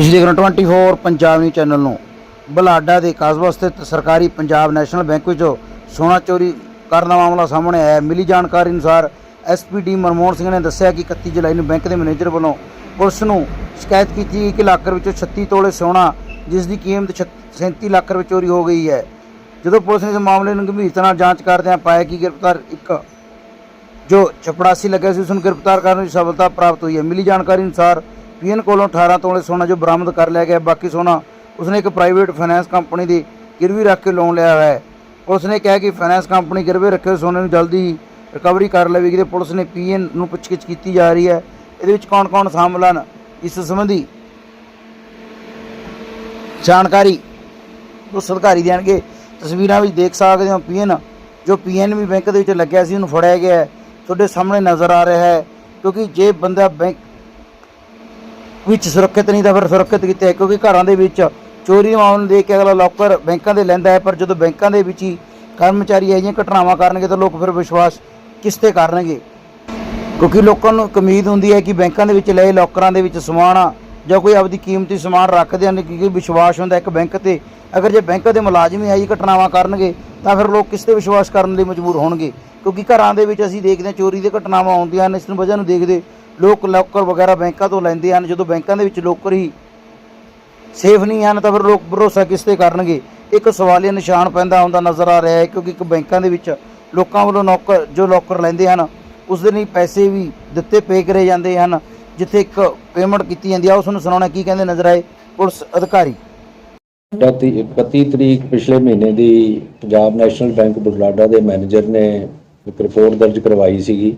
ਤੁਸੀਂ ਦੇਖ ਰਹੇ ਹੋ 24 ਪੰਜਾਬ ਨਿਊਜ਼ ਚੈਨਲ ਨੂੰ। ਬਲਾਡਾ ਦੇ ਕਸਬਾ ਸਥਿਤ ਸਰਕਾਰੀ ਪੰਜਾਬ ਨੈਸ਼ਨਲ ਬੈਂਕ ਵਿੱਚੋਂ ਸੋਨਾ ਚੋਰੀ ਕਰਨ ਦਾ ਮਾਮਲਾ ਸਾਹਮਣੇ ਆਇਆ ਮਿਲੀ ਜਾਣਕਾਰੀ ਅਨੁਸਾਰ ਐਸਪੀਡੀ ਮਨਮੋਹਨ ਸਿੰਘ ਨੇ ਦੱਸਿਆ ਕਿ 31 ਜੁਲਾਈ ਨੂੰ ਬੈਂਕ ਦੇ ਮੈਨੇਜਰ ਵੱਲੋਂ ਪੁਲਿਸ ਨੂੰ ਸ਼ਿਕਾਇਤ ਕੀਤੀ ਗਈ ਕਿ ਲਾਕਰ ਵਿੱਚੋਂ 36 ਤੋਲੇ ਸੋਨਾ, ਜਿਸ ਦੀ ਕੀਮਤ ਛ- 37 ਲੱਖ ਰੁਪਏ ਚੋਰੀ ਹੋ ਗਈ ਹੈ। ਜਦੋਂ ਪੁਲਿਸ ਨੇ ਇਸ ਮਾਮਲੇ ਨੂੰ ਗੰਭੀਰਤਾ ਨਾਲ ਜਾਂਚ ਕਰਦਿਆਂ ਪਾਇਆ ਕਿ ਗ੍ਰਿਫਤਾਰ ਇੱਕ ਜੋ ਚਪੜਾਸੀ ਲੱਗਿਆ ਸੀ, ਉਸ ਨੂੰ ਗ੍ਰਿਫਤਾਰ ਕਰਨ ਦੀ ਸਫਲਤਾ ਪ੍ਰਾਪਤ ਹੋਈ ਹੈ। ਮਿਲੀ ਜਾਣਕਾਰੀ ਅਨੁਸਾਰ ਪੀਐਨ ਕੋਲੋਂ 18 ਤੋਲੇ ਸੋਨਾ ਜੋ ਬਰਾਮਦ ਕਰ ਲਿਆ ਗਿਆ, ਬਾਕੀ ਸੋਨਾ ਉਸਨੇ ਇੱਕ ਪ੍ਰਾਈਵੇਟ ਫਾਈਨੈਂਸ ਕੰਪਨੀ ਦੀ ਗਿਰਵੀ ਰੱਖ ਕੇ ਲੋਨ ਲਿਆ ਹੋਇਆ ਹੈ। ਪੁਲਿਸ ਨੇ ਕਿਹਾ ਕਿ ਫਾਈਨੈਂਸ ਕੰਪਨੀ ਗਿਰਵੇ ਰੱਖੇ ਹੋਏ ਸੋਨੇ ਨੂੰ ਜਲਦੀ ਹੀ ਰਿਕਵਰੀ ਕਰ ਲਵੇਗੀ ਤੇ ਪੁਲਿਸ ਨੇ ਪੀਐਨ ਨੂੰ ਪੁੱਛਗਿੱਛ ਕੀਤੀ ਜਾ ਰਹੀ ਹੈ। ਇਹਦੇ ਵਿੱਚ ਕੌਣ-ਕੌਣ ਸ਼ਾਮਲ ਹਨ? ਇਸ ਸੰਬੰਧੀ ਜਾਣਕਾਰੀ ਉਸ ਅਧਿਕਾਰੀ ਦੇਣਗੇ। ਤਸਵੀਰਾਂ ਵਿੱਚ ਦੇਖ ਸਕਦੇ ਹੋ ਪੀਐਨ, ਜੋ ਪੀਐਨਬੀ ਬੈਂਕ ਦੇ ਵਿੱਚ ਲੱਗਿਆ ਸੀ, ਉਹਨੂੰ ਫੜਿਆ ਗਿਆ ਹੈ। ਤੁਹਾਡੇ ਸਾਹਮਣੇ ਨਜ਼ਰ ਆ ਰਿਹਾ ਹੈ, ਕਿਉਂਕਿ ਜੇ ਬੰਦਾ ਬੈਂਕ ਵਿੱਚ ਸੁਰੱਖਿਅਤ ਨਹੀਂ ਤਾਂ ਫਿਰ ਸੁਰੱਖਿਅਤ ਕੀਤਾ ਹੈ? ਕਿਉਂਕਿ ਘਰਾਂ ਦੇ ਵਿੱਚ ਚੋਰੀ ਦੇ ਮਾਮਲੇ ਨੂੰ ਦੇਖ ਕੇ ਅਗਲਾ ਲੋਕਰ ਬੈਂਕਾਂ ਦੇ ਲੈਂਦਾ ਹੈ, ਪਰ ਜਦੋਂ ਬੈਂਕਾਂ ਦੇ ਵਿੱਚ ਹੀ ਕਰਮਚਾਰੀ ਇਹ ਜਿਹੀਆਂ ਘਟਨਾਵਾਂ ਕਰਨਗੇ ਤਾਂ ਲੋਕ ਫਿਰ ਵਿਸ਼ਵਾਸ ਕਿਸ ਤੇ ਕਰਨਗੇ? ਕਿਉਂਕਿ ਲੋਕਾਂ ਨੂੰ ਇੱਕ ਉਮੀਦ ਹੁੰਦੀ ਹੈ ਕਿ ਬੈਂਕਾਂ ਦੇ ਵਿੱਚ ਲਏ ਲੋਕਰਾਂ ਦੇ ਵਿੱਚ ਸਮਾਨ ਆ, ਜਾਂ ਕੋਈ ਆਪਦੀ ਕੀਮਤੀ ਸਮਾਨ ਰੱਖਦੇ ਹਨ, ਕਿਉਂਕਿ ਵਿਸ਼ਵਾਸ ਹੁੰਦਾ ਇੱਕ ਬੈਂਕ ਤੇ ਅਗਰ ਜੇ ਬੈਂਕ ਦੇ ਮੁਲਾਜ਼ਮ ਹੀ ਆਹੀ ਘਟਨਾਵਾਂ ਕਰਨਗੇ, ਤਾਂ ਫਿਰ ਲੋਕ ਕਿਸ ਤੇ ਵਿਸ਼ਵਾਸ ਕਰਨ ਲਈ ਮਜਬੂਰ ਹੋਣਗੇ? ਕਿਉਂਕਿ ਘਰਾਂ ਦੇ ਵਿੱਚ ਅਸੀਂ ਦੇਖਦੇ ਹਾਂ ਚੋਰੀ ਦੀਆਂ ਘਟਨਾਵਾਂ ਆਉਂਦੀਆਂ ਹਨ, ਇਸ ਨੂੰ ਵਜ੍ਹਾ ਨੂੰ ਦੇਖਦੇ ਲੋਕ ਲੋਕਰ ਵਗੈਰਾ ਬੈਂਕਾਂ ਤੋਂ ਲੈਂਦੇ ਹਨ, ਜਦੋਂ ਬੈਂਕਾਂ ਦੇ ਵਿੱਚ ਲੋਕਰ ਹੀ ਸੇਫ ਨਹੀਂ ਹਨ, ਤਾਂ ਫਿਰ ਲੋਕ ਭਰੋਸਾ ਕਿਸ ਤੇ ਕਰਨਗੇ? ਇੱਕ ਸਵਾਲੀਆ ਨਿਸ਼ਾਨ ਪੈਂਦਾ ਹੁੰਦਾ ਨਜ਼ਰ ਆ ਰਿਹਾ ਹੈ, ਕਿਉਂਕਿ ਇੱਕ ਬੈਂਕਾਂ ਦੇ ਵਿੱਚ ਲੋਕਾਂ ਵੱਲੋਂ ਨੌਕਰ ਜੋ ਲੋਕਰ ਲੈਂਦੇ ਹਨ, ਉਸ ਦੇ ਲਈ ਪੈਸੇ ਵੀ ਦਿੱਤੇ ਪੇ ਕਰੇ ਜਾਂਦੇ ਹਨ, ਜਿੱਥੇ ਇੱਕ ਪੇਮੈਂਟ ਕੀਤੀ ਜਾਂਦੀ ਆ, ਉਸ ਨੂੰ ਸੁਣਾਉਣਾ ਕੀ ਕਹਿੰਦੇ ਨਜ਼ਰ ਆਏ ਪੁਲਿਸ ਅਧਿਕਾਰੀ? 31 ਤਰੀਕ ਪਿਛਲੇ ਮਹੀਨੇ ਦੀ ਪੰਜਾਬ ਨੈਸ਼ਨਲ ਬੈਂਕ ਬੁਢਲਾਡਾ ਦੇ ਮੈਨੇਜਰ ਨੇ ਇੱਕ ਰਿਪੋਰਟ ਦਰਜ ਕਰਵਾਈ ਸੀਗੀ।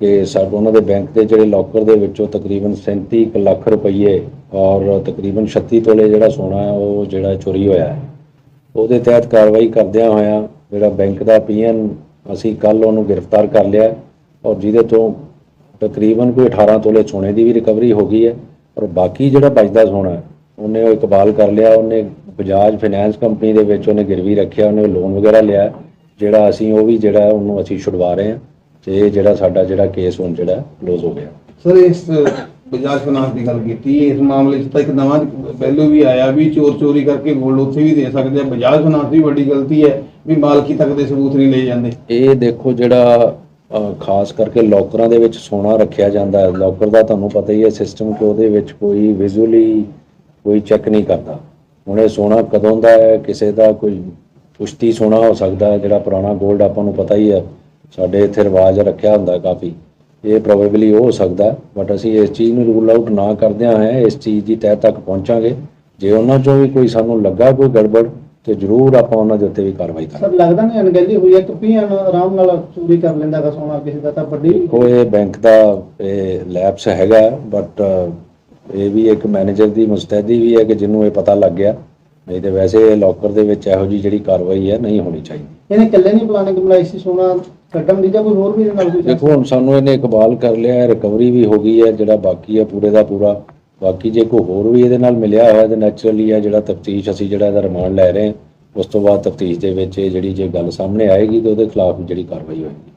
ਕਿ ਸਾਡੇ ਉਹਨਾਂ ਦੇ ਬੈਂਕ ਦੇ ਜਿਹੜੇ ਲੋਕਰ ਦੇ ਵਿੱਚੋਂ ਤਕਰੀਬਨ 37 ਕੁ ਲੱਖ ਰੁਪਏ ਔਰ ਤਕਰੀਬਨ 36 ਤੋਲੇ ਜਿਹੜਾ ਸੋਨਾ ਹੈ, ਉਹ ਜਿਹੜਾ ਚੋਰੀ ਹੋਇਆ ਹੈ। ਉਹਦੇ ਤਹਿਤ ਕਾਰਵਾਈ ਕਰਦਿਆਂ ਹੋਇਆਂ ਜਿਹੜਾ ਬੈਂਕ ਦਾ ਪੀਐਨ, ਅਸੀਂ ਕੱਲ ਉਹਨੂੰ ਗ੍ਰਿਫਤਾਰ ਕਰ ਲਿਆ ਔਰ ਜਿਹਦੇ ਤੋਂ ਤਕਰੀਬਨ ਕੋਈ 18 ਤੋਲੇ ਸੋਨੇ ਦੀ ਵੀ ਰਿਕਵਰੀ ਹੋ ਗਈ ਹੈ ਔਰ ਬਾਕੀ ਜਿਹੜਾ ਬਚਦਾ ਸੋਨਾ ਉਹਨੇ ਉਹ ਇਕਬਾਲ ਕਰ ਲਿਆ, ਉਹਨੇ ਬਜਾਜ ਫਾਈਨੈਂਸ ਕੰਪਨੀ ਦੇ ਵਿੱਚ ਉਹਨੇ ਗਿਰਵੀ ਰੱਖਿਆ, ਉਹਨੇ ਲੋਨ ਵਗੈਰਾ ਲਿਆ, ਜਿਹੜਾ ਅਸੀਂ ਉਹ ਵੀ ਜਿਹੜਾ ਉਹਨੂੰ ਅਸੀਂ ਛੁਡਵਾ ਰਹੇ ਹਾਂ। ਤੇ ਇਹ ਜਿਹੜਾ ਸਾਡਾ ਜਿਹੜਾ ਕੇਸ ਹੁਣ ਜਿਹੜਾ ਕਲੋਜ਼ ਹੋ ਗਿਆ। ਸਰ ਇਸ ਬਜਾਜ ਫਾਈਨਾਂਸ ਦੀ ਗੱਲ ਕੀਤੀ ਇਸ ਮਾਮਲੇ 'ਚ ਤਾਂ ਇੱਕ ਨਵਾਂ ਪਹਿਲੂ ਵੀ ਆਇਆ ਵੀ ਚੋਰ ਚੋਰੀ ਕਰਕੇ ਗੋਲਡ ਉੱਥੇ ਵੀ ਦੇ ਸਕਦੇ ਆ। ਬਜਾਜ ਫਾਈਨਾਂਸ ਦੀ ਵੱਡੀ ਗਲਤੀ ਹੈ ਵੀ ਮਾਲਕੀ ਤੱਕ ਦੇ ਸਬੂਤ ਨਹੀਂ ਲਏ ਜਾਂਦੇ। ਇਹ ਦੇਖੋ ਜਿਹੜਾ ਖਾਸ ਕਰਕੇ ਲੋਕਰਾਂ ਦੇ ਵਿੱਚ ਸੋਨਾ ਰੱਖਿਆ ਜਾਂਦਾ ਹੈ। ਲੋਕਰ ਦਾ ਤੁਹਾਨੂੰ ਪਤਾ ਹੀ ਹੈ ਸਿਸਟਮ ਕਿ ਉਹਦੇ ਵਿੱਚ ਕੋਈ ਵਿਜ਼ੂਅਲੀ ਕੋਈ ਚੈੱਕ ਨਹੀਂ ਕਰਦਾ। ਹੁਣ ਇਹ ਸੋਨਾ ਕਦੋਂ ਦਾ ਹੈ ਕਿਸੇ ਦਾ ਕੋਈ ਪੁਸ਼ਤੀ ਸੋਨਾ ਹੋ ਸਕਦਾ ਹੈ ਜਿਹੜਾ ਪੁਰਾਣਾ 골ਡ ਆਪਾਂ ਨੂੰ ਪਤਾ ਹੀ ਹੈ। ਸਾਡੇ ਇੱਥੇ ਰਿਵਾਜ ਰੱਖਿਆ ਹੁੰਦਾ ਕਾਫੀ। ਇਹ ਪ੍ਰੋਬੇਬਲੀ ਹੋ ਸਕਦਾ ਬਟ ਅਸੀਂ ਇਸ ਚੀਜ਼ ਨੂੰ ਰੂਲ ਆਊਟ ਨਾ ਕਰਦਿਆਂ ਹੈ ਇਸ ਚੀਜ਼ ਦੀ ਤਹਿ ਤੱਕ ਪਹੁੰਚਾਂਗੇ। ਜੇ ਉਹਨਾਂ ਚੋਂ ਵੀ ਕੋਈ ਸਾਨੂੰ ਲੱਗਾ ਕੋਈ ਗੜਬੜ ਤੇ ਜ਼ਰੂਰ ਆਪਾਂ ਉਹਨਾਂ ਦੇ ਉੱਤੇ ਵੀ ਕਾਰਵਾਈ ਕਰਾਂਗੇ। ਸਰ ਲੱਗਦਾ ਨਹੀਂ ਅਣਗਹਿਲੀ ਹੋਈ ਹੈ ਕਿ ਪੀਐਨ ਆਰਾਮ ਨਾਲ ਚੋਰੀ ਕਰ ਲੈਂਦਾ ਹੈਗਾ ਸੋਨਾ ਕਿਸੇ ਦਾ ਤਾਂ ਵੱਡੀ ਇਹ ਬੈਂਕ ਦਾ ਇਹ ਲੈਪਸ ਹੈਗਾ ਬਟ ਇਹ ਵੀ ਇੱਕ ਮੈਨੇਜਰ ਦੀ ਮੁਸਤੈਦੀ ਵੀ ਹੈ ਕਿ ਜਿਹਨੂੰ ਇਹ ਪਤਾ ਲੱਗ ਗਿਆ। ਨਹੀਂ ਤੇ ਵੈਸੇ ਲੋਕਰ ਦੇ ਵਿੱਚ ਇਹੋ ਜੀ ਜਿਹੜੀ ਕਾਰਵਾਈ ਹੈ ਨਹੀਂ ਹੋਣੀ ਚਾਹੀਦੀ। ਇਹਨੇ ਇਕੱਲੇ ਨਹੀਂ ਪਲਾਨਿੰਗ ਬਣਾਈ ਸੀ ਸੋਨਾ ਕੱਢਣ ਦੀ ਜਾਂ ਕੋਈ ਹੋਰ ਵੀ ਇਹਦੇ ਨਾਲ ਕੋਈ ਦੇਖੋ ਹੁਣ ਸਾਨੂੰ ਇਹਨੇ ਇਕਬਾਲ ਕਰ ਲਿਆ ਹੈ ਰਿਕਵਰੀ ਵੀ ਹੋ ਗਈ ਹੈ ਜਿਹੜਾ ਬਾਕੀ ਹੈ ਪੂਰੇ ਦਾ ਪੂਰਾ। ਬਾਕੀ ਜੇ ਕੋਈ ਹੋਰ ਵੀ ਇਹਦੇ ਨਾਲ ਮਿਲਿਆ ਹੋਇਆ ਤੇ ਨੈਚੁਰਲੀ ਹੈ ਜਿਹੜਾ ਤਫਤੀਸ਼ ਅਸੀਂ ਜਿਹੜਾ ਇਹਦਾ ਰਿਮਾਂਡ ਲੈ ਰਹੇ ਹਾਂ ਉਸ ਤੋਂ ਬਾਅਦ ਤਫਤੀਸ਼ ਦੇ ਵਿੱਚ ਇਹ ਜਿਹੜੀ ਜੇ ਗੱਲ ਸਾਹਮਣੇ ਆਏਗੀ ਤੇ ਉਹਦੇ ਖਿਲਾਫ ਜਿਹੜੀ ਕਾਰਵਾਈ ਹੋਏਗੀ।